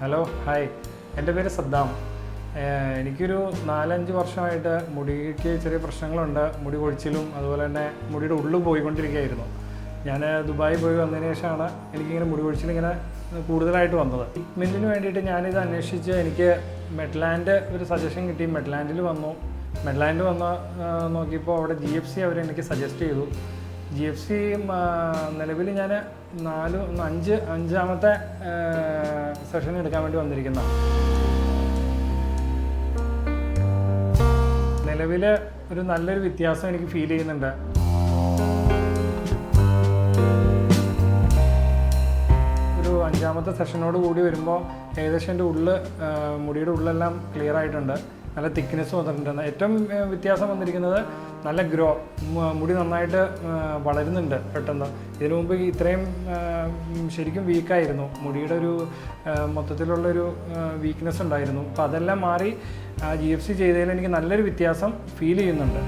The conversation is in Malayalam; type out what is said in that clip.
Hello hi. എന്റെ പേര് സദ്ദാം. എനിക്കൊരു നാലഞ്ച് വർഷമായിട്ട് മുടിക്ക് ചെറിയ പ്രശ്നങ്ങളുണ്ട്. മുടി കൊഴിച്ചിലും അതുപോലെ തന്നെ മുടിയുടെ ഉള്ളു പോയിക്കൊണ്ടിരിക്കുകയായിരുന്നു. ഞാൻ ദുബായി പോയി വന്നതിന് ശേഷമാണ് എനിക്കിങ്ങനെ മുടി കൊഴിച്ചിൽ ഇങ്ങനെ കൂടുതലായിട്ട് വന്നത്. ട്രീറ്റ്മെന്റിന് വേണ്ടിയിട്ട് ഞാനിത് അന്വേഷിച്ച് എനിക്ക് മെഡ്ലാൻഡ് ഒരു സജഷൻ കിട്ടി. മെഡ്ലാൻഡിൽ വന്നു. മെഡ്ലാൻഡ് വന്ന് നോക്കിയപ്പോൾ അവിടെ ജി എഫ് സി അവർ എനിക്ക് സജസ്റ്റ് ചെയ്തു. ജി എഫ് സി നിലവിൽ ഞാൻ നാല് അഞ്ച് അഞ്ചാമത്തെ സെഷൻ എടുക്കാൻ വേണ്ടി വന്നിരിക്കുന്ന നിലവിൽ ഒരു നല്ലൊരു വ്യത്യാസം എനിക്ക് ഫീൽ ചെയ്യുന്നുണ്ട്. ഒരു അഞ്ചാമത്തെ സെഷനോട് കൂടി വരുമ്പോൾ ഏകദേശം എന്റെ ഉള്ളിൽ മുടിയുടെ ഉള്ളെല്ലാം ക്ലിയർ ആയിട്ടുണ്ട്. നല്ല തിക്നെസ് വന്നിട്ടുണ്ട്. ഏറ്റവും വ്യത്യാസം വന്നിരിക്കുന്നത് നല്ല ഗ്രോ മുടി നന്നായിട്ട് വളരുന്നുണ്ട് പെട്ടെന്ന്. ഇതിനു മുമ്പ് ഇത്രയും ശരിക്കും വീക്കായിരുന്നു മുടിയുടെ ഒരു മൊത്തത്തിലുള്ള മൊത്തത്തിലുള്ളൊരു വീക്ക്നെസ് ഉണ്ടായിരുന്നു. അപ്പോൾ അതെല്ലാം മാറി ജി എഫ് സി ചെയ്തതിൽ എനിക്ക് നല്ലൊരു വ്യത്യാസം ഫീൽ ചെയ്യുന്നുണ്ട്.